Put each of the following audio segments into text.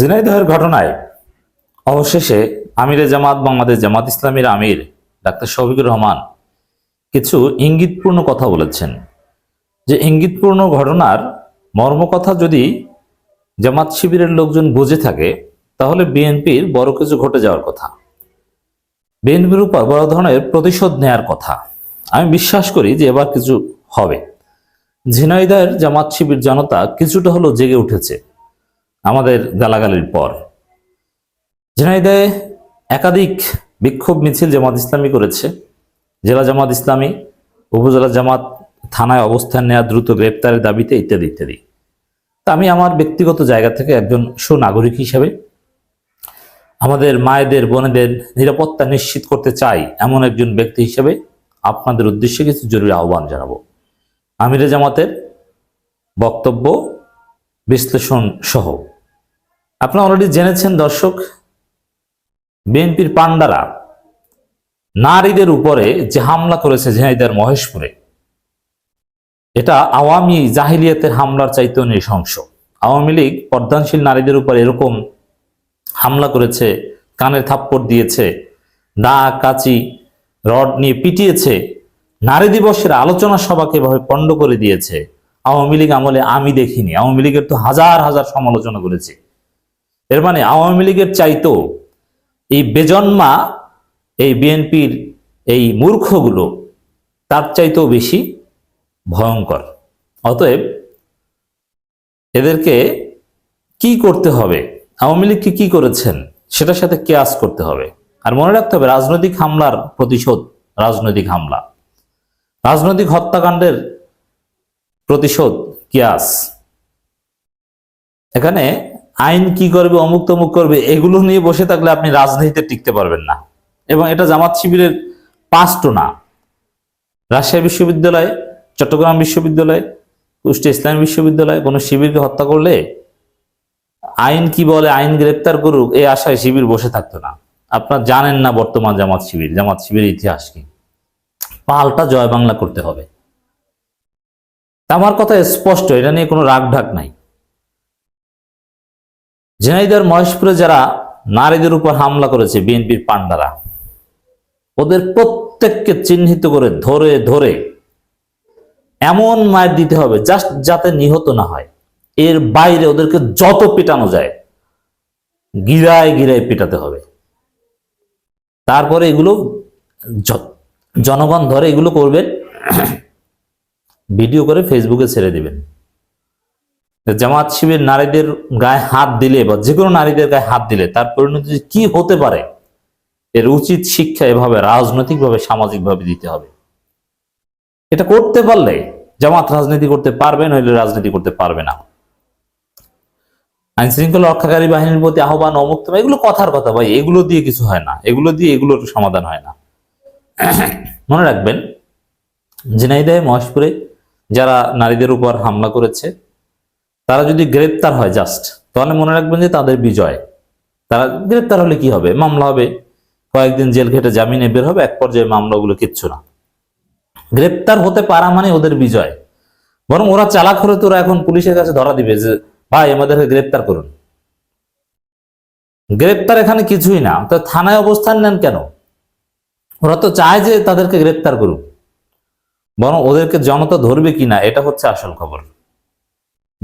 ঝিনাইদহের ঘটনায় অবশেষে আমিরে জামাত, বাংলাদেশ জামাত ইসলামীর আমির ডাক্তার শফিকুর রহমান কিছু ইঙ্গিতপূর্ণ কথা বলেছেন। যে ইঙ্গিতপূর্ণ ঘটনার মর্মকথা যদি জামাত শিবিরের লোকজন বুঝে থাকে, তাহলে বিএনপির বড় কিছু ঘটে যাওয়ার কথা। বিএনপির উপর বড় ধরনের প্রতিশোধ নেয়ার কথা। আমি বিশ্বাস করি যে এবার কিছু হবে। ঝিনাইদহের জামাত শিবির জনতা কিছুটা হলেও জেগে উঠেছে। আমাদের গালাগালির পর। ঝিনাইদহে একাধিক বিক্ষোভ মিছিল জামাত ইসলামী করেছে। জেলা জামাত ইসলামী, উপজেলা জামাত থানায় অবস্থান নেওয়া দ্রুত গ্রেপ্তারের দাবিতে ইত্যাদি ইত্যাদি। তা আমি আমার ব্যক্তিগত জায়গা থেকে একজন সুনাগরিক হিসেবে আমাদের মায়েদের, বোনেদের নিরাপত্তা নিশ্চিত করতে চাই এমন একজন ব্যক্তি হিসেবে আপনাদের উদ্দেশ্যে কিছু জরুরি আহ্বান জানাব। আমিরে জামাতের বক্তব্য বিশ্লেষণ সহ। আপনারা অলরেডি জেনেছেন দর্শক, বিএনপির পান্ডারা নারীদের উপরে যে হামলা করেছে ঝিনাইদার মহেশপুরে, এটা আওয়ামী জাহিলিয়াতের হামলার চাইতেও নৃশংস। আওয়ামী লীগ পর্দানশীল নারীদের উপর এরকম হামলা করেছে, কানের থাপ্পড় দিয়েছে দা কাচি, রড নিয়ে পিটিয়েছে, নারী দিবসের আলোচনা সভাকে এভাবে পণ্ড করে দিয়েছে। আওয়ামী লীগ আমলে আমি দেখিনি। আওয়ামী লীগের তো হাজার হাজার সমালোচনা করেছি। এর মানে আওয়ামী লীগের চাইতো এই বেজন্মা, এই বিএনপির এই মূর্খগুলো, তার চাইতেও বেশি ভয়ঙ্কর। অতএব এদেরকে কি করতে হবে? আওয়ামী লীগ কি কি করেছেন? সেটার সাথে কেয়াস করতে হবে। আর মনে রাখতে হবে, রাজনৈতিক হামলার প্রতিশোধ রাজনৈতিক হামলা। রাজনৈতিক হত্যাকাণ্ডের প্রতিশোধ কিয়াস। এখানে আইন কি করবে, অমুক তমুক করবে, এগুলো নিয়ে বসে থাকলে আপনি রাজনীতিতে টিকতে পারবেন না। এবং এটা জামাত শিবিরের পাস্টও না। রাজশাহী বিশ্ববিদ্যালয়, চট্টগ্রাম বিশ্ববিদ্যালয়, কুষ্টিয়া ইসলাম বিশ্ববিদ্যালয়, কোনো শিবিরকে হত্যা করলে আইন কি বলে, আইন গ্রেপ্তার করুক, এই আশায় শিবির বসে থাকতো না। আপনার জানেন না বর্তমান জামাত শিবির জামাত শিবির ইতিহাস কি। পাল্টা জয় বাংলা করতে হবে। আমার কথা স্পষ্ট, এটা নিয়ে কোনো রাগ ঢাক নাই। ঝিনাইদার মহেশপুরে যারা নারীদের উপর হামলা করেছে বিএনপির পান্ডারা ওদের প্রত্যেককে চিহ্নিত করে ধরে ধরে এমন মায়ের দিতে হবে জাস্ট যাতে নিহত না হয়। এর বাইরে ওদেরকে যত পেটানো যায়, গিরায় গিরায় পেটাতে হবে। তারপরে এগুলো জনগণ ধরে এগুলো করবেন, ভিডিও করে ফেসবুকে ছেড়ে দিবেন। জামাত শিবির নারীদের গায়ে হাত দিলে বা যে কোনো নারীদের গায়ে হাত দিলে তার পরিণতি কি হতে পারে, এর উচিত শিক্ষা এভাবে রাজনৈতিকভাবে, সামাজিকভাবে দিতে হবে। এটা করতে পারলে জামাত রাজনীতি করতে পারবে, নইলে রাজনীতি করতে পারবে না। আইন শৃঙ্খলা রক্ষাকারী বাহিনীর প্রতি আহ্বান অমুক্ত এগুলো কথার কথা ভাই, এগুলো দিয়ে কিছু হয় না। এগুলো দিয়ে এগুলোর সমাধান হয় না। মনে রাখবেন, ঝিনাইদহে মহেশপুরে যারা নারীদের উপর হামলা করেছে তারা যদি গ্রেপ্তার হয় জাস্ট তাহলে মনে রাখবেন যে তাদের বিজয়। তারা গ্রেপ্তার হলে কি হবে? মামলা হবে। কয়েকদিন জেল ঘেটে জামিনে বের হবে, এক পর্যায়ে মামলাগুলো কিচ্ছু না। গ্রেপ্তার হতে পারা মানে ওদের বিজয়। বরং ওরা চালাক হলে তো ওরা এখন পুলিশের কাছে ধরা দিবে যে, ভাই, আমাদেরকে গ্রেপ্তার করুন। গ্রেপ্তার এখানে কিছুই না। তো থানায় অবস্থান নেন কেন? ওরা তো চায় যে তাদেরকে গ্রেপ্তার করুক। বরং ওদেরকে জনতা ধরবে কিনা, এটা হচ্ছে আসল খবর।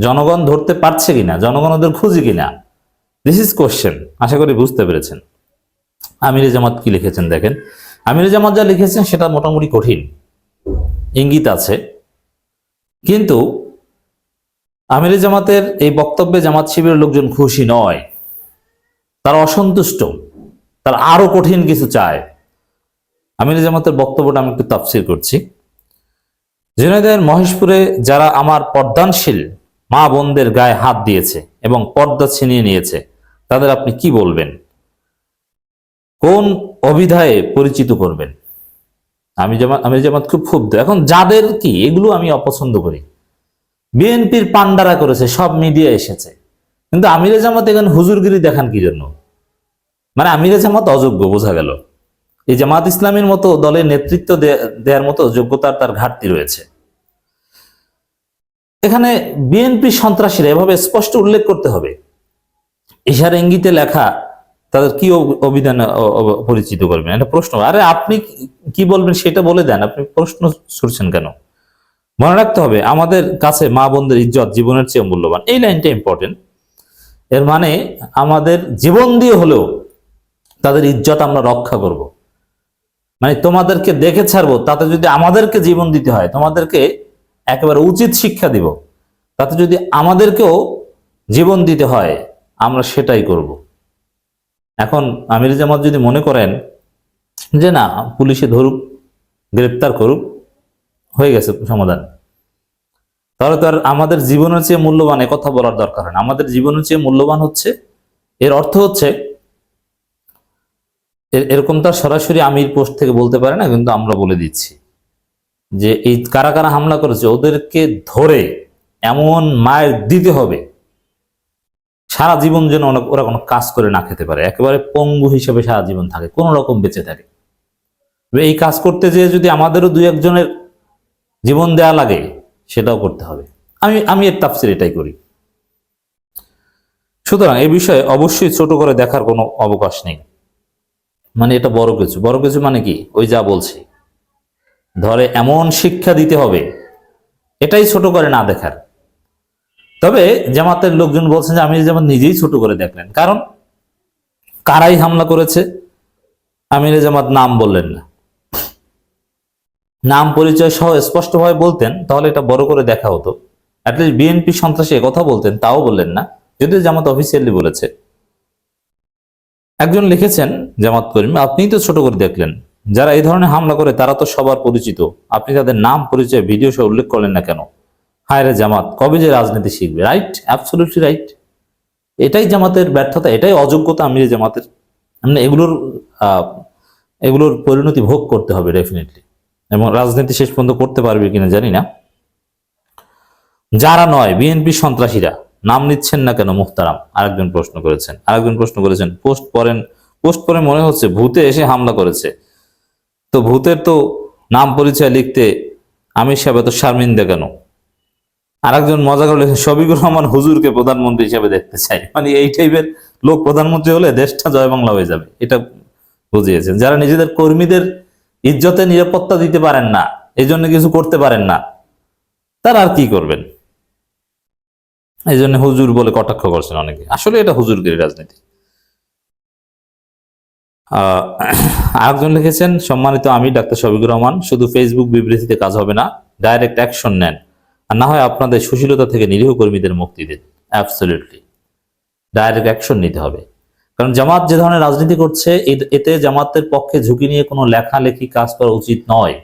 জনগণ ধরতে পারছে কিনা, জনগণ ওদের খুঁজে কিনা? দিস ইজ কোশ্চেন আশা করি বুঝতে পেরেছেন। আমিরে জামাত কি লিখেছেন দেখেন? আমিরে জামাত যা লিখেছেন সেটা মোটামুটি কঠিন। ইঙ্গিত আছে। কিন্তু আমিরে জামাতের এই বক্তব্যে জামাত শিবিরের লোকজন খুশি নয়। তারা অসন্তুষ্ট। তারা আরও কঠিন কিছু চায়। আমিরে জামাতের বক্তব্যটা আমি একটু তাফসির করছি। ঝিনাইদহের মহেশপুরে যারা আমার পর্দানশীল মা বোনদের গায়ে হাত দিয়েছে এবং পর্দা ছিনিয়ে নিয়েছে। তাদের আপনি কি বলবেন? কোন অভিধায়ে পরিচিত করবেন? আমি যেমন আমি যেমন খুব ক্ষুব্ধ। এখন যাদের কি, এগুলো আমি অপছন্দ করি। বিএনপির পান্ডারা করেছে, সব মিডিয়া এসেছে। কিন্তু আমিরে জামাত এখানে হুজুরগিরি দেখান কি জন্য? মানে আমিরে জামাত অযোগ্য, বোঝা গেল। এই জামাত ইসলামের মতো দলের নেতৃত্ব দেওয়ার মতো যোগ্যতার তার ঘাটতি রয়েছে। এখানে বিএনপি সন্ত্রাসীরা এভাবে স্পষ্ট উল্লেখ করতে হবে। ইশার ইঙ্গিতে লেখা, তাদের কি অভ- অভিধান পরিচিত করবেন? এটা প্রশ্ন। আরে আপনি কি- বলবেন সেটা বলে দেন, আপনি প্রশ্ন ছুড়ছেন কেন? মনে রাখতে হবে, আমাদের কাছে মা বোনদের ইজ্জত জীবনের চেয়ে মূল্যবান। এই লাইনটা ইম্পর্টেন্ট এর মানে আমাদের জীবন দিয়ে হলেও তাদের ইজ্জত আমরা রক্ষা করব। মানে তোমাদেরকে দেখে ছাড়বো, তাতে যদি আমাদেরকে জীবন দিতে হয়, তোমাদেরকে একেবারে উচিত শিক্ষা দিব। তাতে যদি আমাদেরকেও জীবন দিতে হয়, আমরা সেটাই করব। এখন আমির জামাত যদি মনে করেন যে না, পুলিশে ধরুক, গ্রেপ্তার করুক, হয়ে গেছে সমাধান। তাহলে তার আমাদের জীবনের চেয়ে মূল্যবান কথা বলার দরকার হয় আমাদের জীবনের চেয়ে মূল্যবান হচ্ছে, এর অর্থ হচ্ছে এরকম তার সরাসরি আমির পোস্ট থেকে বলতে পারে না, কিন্তু আমরা বলে দিচ্ছি। যে এই কারা কারা হামলা করেছে, ওদেরকে ধরে এমন মায়ের দিতে হবে। সারা জীবন যেন ওরা- কোনো কাজ করে না খেতে পারে। একেবারে পঙ্গু হিসেবে সারা জীবন থাকে, কোনো রকম বেঁচে থাকে। এই কাজ করতে যেয়ে যদি আমাদেরও দুই একজনের জীবন দেয়া লাগে, সেটাও করতে হবে। আমি আমি এর তাফসির এটাই করি। সুতরাং এই বিষয়ে অবশ্যই ছোট করে দেখার কোনো অবকাশ নেই। মানে এটা বড় কিছু। বড় কিছু মানে কি? ওই যা বলছি। ধরে এমন শিক্ষা দিতে হবে, এটাই ছোট করে না দেখার। তবে জামাতের লোকজন বলছেন যে আমি যেমন নিজেই ছোট করে দেখলেন। কারণ কারাই হামলা করেছে, আমির জামাত নাম বললেন না। নাম পরিচয় সহ স্পষ্টভাবে বলতেন, তাহলে এটা বড় করে দেখা হতো। অ্যাটলিস্ট বিএনপি সন্ত্রাসী কথা বলতেন, তাও বললেন না, যদিও জামাত অফিসিয়ালি বলেছে। একজন লিখেছেন, জামাত করিম, আপনিই তো ছোট করে দেখলেন। যারা এই ধরনের হামলা করে, তারা তো সবার পরিচিত। আপনি তাদের নাম, পরিচয় ভিডিও সহ উল্লেখ করলেন না কেন? হায় রে জামাত, কবে যে রাজনীতি শিখবে? রাইট অ্যাবসলিউটলি রাইট এটাই জামাতের ব্যর্থতা, এটাই অযোগ্যতা আমি আমির জামাতের মানে এগুলোর এগুলোর পরিণতি ভোগ করতে হবে ডেফিনেটলি এবং রাজনীতি শেষ পর্যন্ত করতে পারবে কিনা জানি না। যারা নয় বিএনপি সন্ত্রাসীরা, নাম নিচ্ছেন না কেন মুখতারাম? আরেকজন প্রশ্ন করেছেন। আরেকজন প্রশ্ন করেছেন, পোস্ট পড়েন পোস্ট পরে মনে হচ্ছে ভূতে এসে হামলা করেছে। তো ভূতের তো নাম পরিচয় লিখতে আমির সাহেব এত শারমিন্দা কেন? আরেকজন মজা করে লিখেন রহমান হুজুরকে প্রধানমন্ত্রী হিসেবে দেখতে চাই। মানে এই টাইপের লোক প্রধানমন্ত্রী হলে দেশটা জয় বাংলা হয়ে যাবে, এটা বুঝিয়েছেন। যারা নিজেদের কর্মীদের ইজ্জতে নিরাপত্তা দিতে পারেন না এই জন্য কিছু করতে পারেন না, তারা আর কি করবেন? এই জন্য হুজুর বলে কটাক্ষ করছেন অনেকে। আসলে এটা হুজুরগিরি রাজনীতি। আরেকজন লিখেছেন, সম্মানিত আমি ডাক্তার শফিকুর রহমান, শুধু ফেসবুক বিবৃতিতে কাজ হবে না ডাইরেক্ট অ্যাকশন নেন। আর না হয় আপনাদের সুশীলতা থেকে নিরীহ কর্মীদের মুক্তি দিন। অ্যাবসলিউটলি ডাইরেক্ট অ্যাকশন নিতে হবে। কারণ জামাত যে ধরনের রাজনীতি করছে এতে জামাতের পক্ষে ঝুঁকি নিয়ে কোনো লেখালেখি কাজ করা উচিত নয়।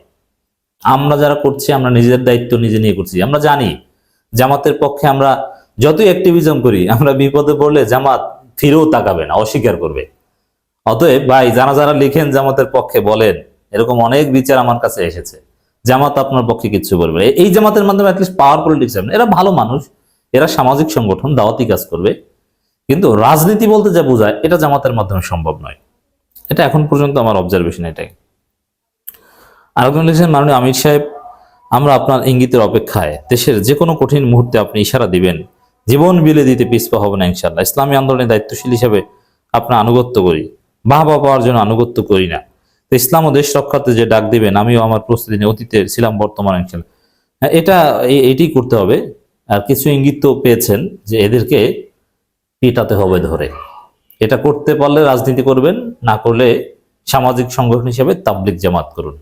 আমরা যারা করছি, আমরা নিজেদের দায়িত্ব নিজে নিয়ে করছি। আমরা জানি, জামাতের পক্ষে আমরা যতই অ্যাক্টিভিজম করি, আমরা বিপদে পড়লে জামাত ফিরেও তাকাবে না, অস্বীকার করবে। অতএব ভাই, যারা যারা লিখেন জামাতের পক্ষে বলেন, এরকম অনেক বিচার আমার কাছে এসেছে। জামাত আপনার পক্ষে কিচ্ছু বলবে এই জামাতের মাধ্যমে অ্যাটলিস্ট পাওয়ার পলিটিক্স হবে। এরা ভালো মানুষ, এরা সামাজিক সংগঠন, দাওয়াতি কাজ করবে। কিন্তু রাজনীতি বলতে যা বোঝায়, এটা জামাতের মাধ্যমে সম্ভব নয়। এটা এখন পর্যন্ত আমার অবজারভেশন এটাই। আরেকজন লিখেছেন, মাননীয় আমির সাহেব, আমরা আপনার ইঙ্গিতের অপেক্ষায়। দেশের যে কোনো কঠিন মুহূর্তে আপনি ইশারা দিবেন। জীবন বিলে দিতে পিছপা হবে না ইনশাল্লাহ ইসলামী আন্দোলনের দায়িত্বশীল হিসেবে আপনার আনুগত্য করি। বাহবা পাওয়ার জন্য আনুগত্য করি না। তো ইসলাম ও দেশ রক্ষার্থে যে ডাক দিবেন আমিও আমার প্রস্তুতি নিয়ে অতীতে ছিলাম বর্তমান ইনশাল্লাহ হ্যাঁ, এটা এটি করতে হবে। আর কিছু ইঙ্গিত তো পেয়েছেন যে এদেরকে পিটাতে হবে ধরে। এটা করতে পারলে রাজনীতি করবেন না করলে সামাজিক সংগঠন হিসেবে তাবলিক জামাত করুন।